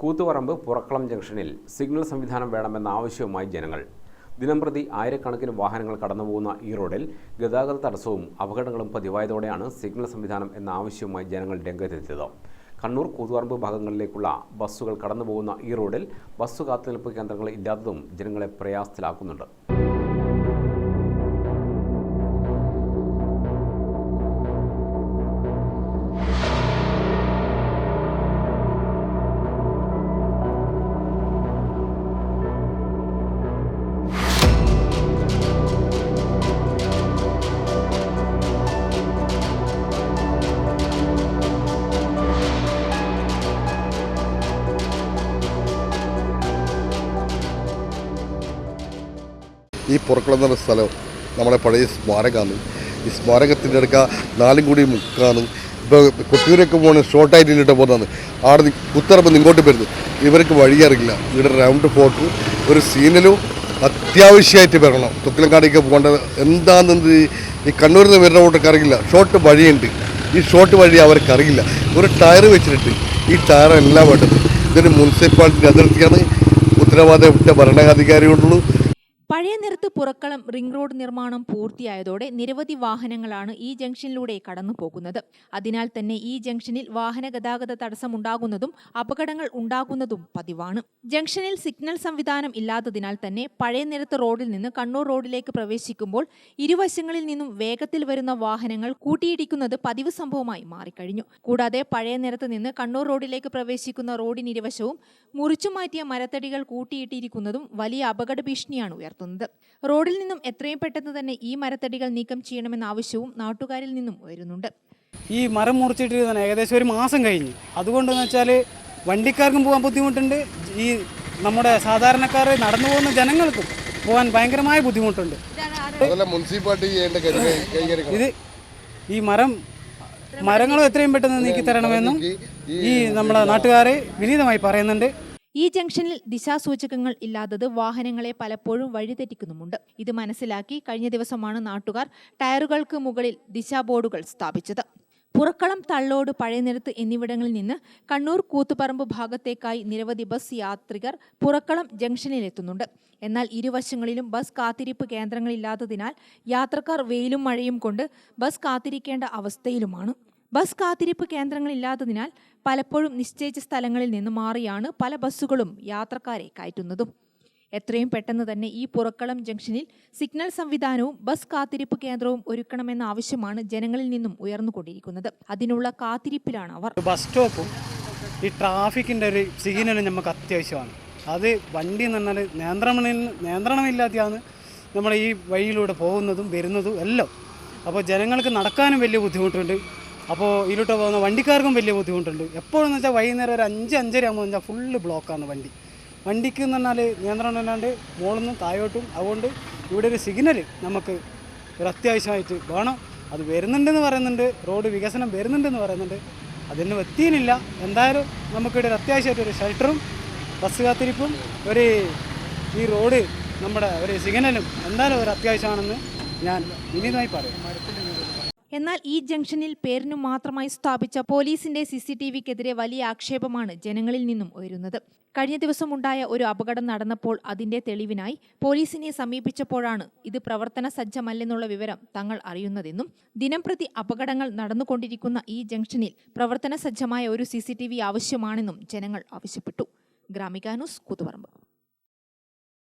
കൂത്തുപറമ്പ് പുറക്കളം ജംഗ്ഷനിൽ സിഗ്നൽ സംവിധാനം വേണമെന്ന ആവശ്യവുമായി ജനങ്ങൾ. ദിനംപ്രതി ആയിരക്കണക്കിന് വാഹനങ്ങൾ കടന്നുപോകുന്ന ഈ റോഡിൽ ഗതാഗത തടസ്സവും അപകടങ്ങളും പതിവായതോടെയാണ് സിഗ്നൽ സംവിധാനം എന്ന ആവശ്യവുമായി ജനങ്ങൾ രംഗത്തെത്തിയത്. കണ്ണൂർ കൂത്തുപറമ്പ് ഭാഗങ്ങളിലേക്കുള്ള ബസ്സുകൾ കടന്നുപോകുന്ന ഈ റോഡിൽ ബസ് കാത്തുനിൽപ്പ് കേന്ദ്രങ്ങൾ ഇല്ലാത്തതും ജനങ്ങളെ പ്രയാസത്തിലാക്കുന്നുണ്ട്. ഈ പുറക്കുളം എന്ന സ്ഥലം നമ്മളെ പഴയ സ്മാരകമാണ്. ഈ സ്മാരകത്തിന്റെ അടുക്ക നാലും കൂടി മുക്കാണ്. ഇപ്പോൾ കൊട്ടിയൂരൊക്കെ പോകുന്ന ഷോർട്ടായിട്ട് ഇട്ട് പോകുന്നതാണ്. അവിടെ നിന്ന് കുത്തിറപ്പം ഇങ്ങോട്ട് വരുന്നത്. ഇവർക്ക് വഴിയറിയില്ല ഇവിടെ റൗണ്ട് ഫോർട്ട് ഒരു സീനിലും അത്യാവശ്യമായിട്ട് വരണം. തുക്കിലങ്കാടിക്ക് പോകേണ്ടത് എന്താണെന്നത് ഈ കണ്ണൂരിൽ നിന്ന് വരുന്ന കൂട്ടർക്ക് അറിയില്ല. ഷോർട്ട് വഴിയുണ്ട്. ഈ ഷോർട്ട് വഴി അവർക്കറിയില്ല ഒരു ടയർ വെച്ചിട്ടുണ്ട്. ഈ ടയർ എല്ലാം വേണ്ടത്. ഇതൊരു മുനിസിപ്പാലിറ്റി അതിർത്തിയാണ്. ഉത്തരവാദിത്തപ്പെട്ട ഭരണാധികാരികളുള്ളൂ പഴയ നിരത്ത് പുറക്കളം റിംഗ് റോഡ് നിർമ്മാണം പൂർത്തിയായതോടെ നിരവധി വാഹനങ്ങളാണ് ഈ ജംഗ്ഷനിലൂടെ കടന്നു പോകുന്നത്. അതിനാൽ തന്നെ ഈ ജംഗ്ഷനിൽ വാഹന ഗതാഗത തടസ്സമുണ്ടാകുന്നതും അപകടങ്ങൾ ഉണ്ടാകുന്നതും പതിവാണ്. ജംഗ്ഷനിൽ സിഗ്നൽ സംവിധാനം ഇല്ലാത്തതിനാൽ തന്നെ പഴയ നിരത്ത് റോഡിൽ നിന്ന് കണ്ണൂർ റോഡിലേക്ക് പ്രവേശിക്കുമ്പോൾ ഇരുവശങ്ങളിൽ നിന്നും വേഗത്തിൽ വരുന്ന വാഹനങ്ങൾ കൂട്ടിയിടിക്കുന്നത് പതിവ് സംഭവമായി മാറിക്കഴിഞ്ഞു. കൂടാതെ പഴയ നിരത്ത് നിന്ന് കണ്ണൂർ റോഡിലേക്ക് പ്രവേശിക്കുന്ന റോഡിനിരുവശവും മുറിച്ചു മാറ്റിയ മരത്തടികൾ കൂട്ടിയിട്ടിരിക്കുന്നതും വലിയ അപകട ഭീഷണിയാണ് ഉയർത്തുന്നത്. റോഡിൽ നിന്നും എത്രയും പെട്ടെന്ന് തന്നെ ഈ മരത്തടികൾ നീക്കം ചെയ്യണമെന്ന ആവശ്യവും നാട്ടുകാരിൽ നിന്നും ഉയരുന്നുണ്ട് ഈ മരം മുറിച്ചിട്ട് തന്നെ ഏകദേശം ഒരു മാസം കഴിഞ്ഞു. അതുകൊണ്ടെന്ന് വെച്ചാൽ വണ്ടിക്കാർക്കും പോകാൻ ബുദ്ധിമുട്ടുണ്ട്. ഈ നമ്മുടെ സാധാരണക്കാർ നടന്നു പോകുന്ന ജനങ്ങൾക്കും പോകാൻ ഭയങ്കരമായ ബുദ്ധിമുട്ടുണ്ട്. ഇത് ഈ മരം മരങ്ങളും എത്രയും പെട്ടെന്ന് നീക്കി തരണമെന്നും ഈ നമ്മുടെ നാട്ടുകാരെ വിനീതമായി പറയുന്നുണ്ട്. ഈ ജംഗ്ഷനിൽ ദിശാസൂചകങ്ങൾ ഇല്ലാത്തത് വാഹനങ്ങളെ പലപ്പോഴും വഴിതെറ്റിക്കുന്നുമുണ്ട്. ഇത് മനസ്സിലാക്കി കഴിഞ്ഞ ദിവസമാണ് നാട്ടുകാർ ടയറുകൾക്ക് മുകളിൽ ദിശാബോർഡുകൾ സ്ഥാപിച്ചത്. പുറക്കളം തള്ളോട് പഴയനിരത്ത് എന്നിവിടങ്ങളിൽ നിന്ന് കണ്ണൂർ കൂത്തുപറമ്പ് ഭാഗത്തേക്കായി നിരവധി ബസ് യാത്രികർ പുറക്കളം ജംഗ്ഷനിലെത്തുന്നുണ്ട്. എന്നാൽ ഇരുവശങ്ങളിലും ബസ് കാത്തിരിപ്പ് കേന്ദ്രങ്ങളില്ലാത്തതിനാൽ യാത്രക്കാർ വെയിലും മഴയും കൊണ്ട് ബസ് കാത്തിരിക്കേണ്ട അവസ്ഥയിലുമാണ്. ബസ് കാത്തിരിപ്പ് കേന്ദ്രങ്ങളില്ലാത്തതിനാൽ പലപ്പോഴും നിശ്ചയിച്ച സ്ഥലങ്ങളിൽ നിന്ന് മാറിയാണ് പല ബസ്സുകളും യാത്രക്കാരെ കയറ്റുന്നതും. എത്രയും പെട്ടെന്ന് തന്നെ ഈ പുറക്കളം ജംഗ്ഷനിൽ സിഗ്നൽ സംവിധാനവും ബസ് കാത്തിരിപ്പ് കേന്ദ്രവും ഒരുക്കണമെന്ന ആവശ്യമാണ് ജനങ്ങളിൽ നിന്നും ഉയർന്നുകൊണ്ടിരിക്കുന്നത്. അതിനുള്ള കാത്തിരിപ്പിലാണ് അവർ. ബസ് സ്റ്റോപ്പും ഈ ട്രാഫിക്കിന്റെ ഒരു സിഗ്നലും നമുക്ക് അത്യാവശ്യമാണ്. അത് വണ്ടി എന്ന് പറഞ്ഞാൽ നിയന്ത്രണം നിയന്ത്രണമില്ലാതെയാണ് നമ്മൾ ഈ വഴിയിലൂടെ പോകുന്നതും വരുന്നതും എല്ലാം. അപ്പോൾ ജനങ്ങൾക്ക് നടക്കാനും വലിയ ബുദ്ധിമുട്ടുണ്ട്. അപ്പോൾ ഇതിലോട്ട് പോകുന്ന വണ്ടിക്കാർക്കും വലിയ ബുദ്ധിമുട്ടുണ്ട്. എപ്പോഴെന്ന് വെച്ചാൽ വൈകുന്നേരം ഒരു അഞ്ച് അഞ്ചര ആകുമ്പോൾ വെച്ചാൽ ഫുള്ള് ബ്ലോക്കാണ് വണ്ടി. വണ്ടിക്ക് എന്ന് പറഞ്ഞാൽ നിയന്ത്രണം ഇല്ലാണ്ട് മുകളിൽ താഴോട്ടും. അതുകൊണ്ട് ഇവിടെ ഒരു സിഗ്നൽ നമുക്ക് ഒരു അത്യാവശ്യമായിട്ട് വേണം. അത് വരുന്നുണ്ടെന്ന് പറയുന്നുണ്ട്. റോഡ് വികസനം വരുന്നുണ്ടെന്ന് പറയുന്നുണ്ട്. അതിന് എത്തിയില്ല എന്തായാലും നമുക്കിവിടെ ഒരു അത്യാവശ്യമായിട്ട് ഒരു ഷെൽട്ടറും ബസ് കാത്തിരിപ്പും ഒരു ഈ റോഡ് നമ്മുടെ ഒരു സിഗ്നലും എന്തായാലും ഒരു അത്യാവശ്യമാണെന്ന് ഞാൻ വിനീതമായി പറയും. എന്നാൽ ഈ ജംഗ്ഷനിൽ പേരിനു മാത്രമായി സ്ഥാപിച്ച പോലീസിന്റെ സി സി ടി വിക്കെതിരെ വലിയ ആക്ഷേപമാണ് ജനങ്ങളിൽ നിന്നും ഉയരുന്നത്. കഴിഞ്ഞ ദിവസം ഉണ്ടായ ഒരു അപകടം നടന്നപ്പോൾ അതിന്റെ തെളിവിനായി പോലീസിനെ സമീപിച്ചപ്പോഴാണ് ഇത് പ്രവർത്തന സജ്ജമല്ലെന്നുള്ള വിവരം തങ്ങൾ അറിയുന്നതെന്നും ദിനംപ്രതി അപകടങ്ങൾ നടന്നുകൊണ്ടിരിക്കുന്ന ഈ ജംഗ്ഷനിൽ പ്രവർത്തന സജ്ജമായ ഒരു സി ആവശ്യമാണെന്നും ജനങ്ങൾ ആവശ്യപ്പെട്ടു. ഗ്രാമിക ന്യൂസ് കൂത്തുപറമ്പ്.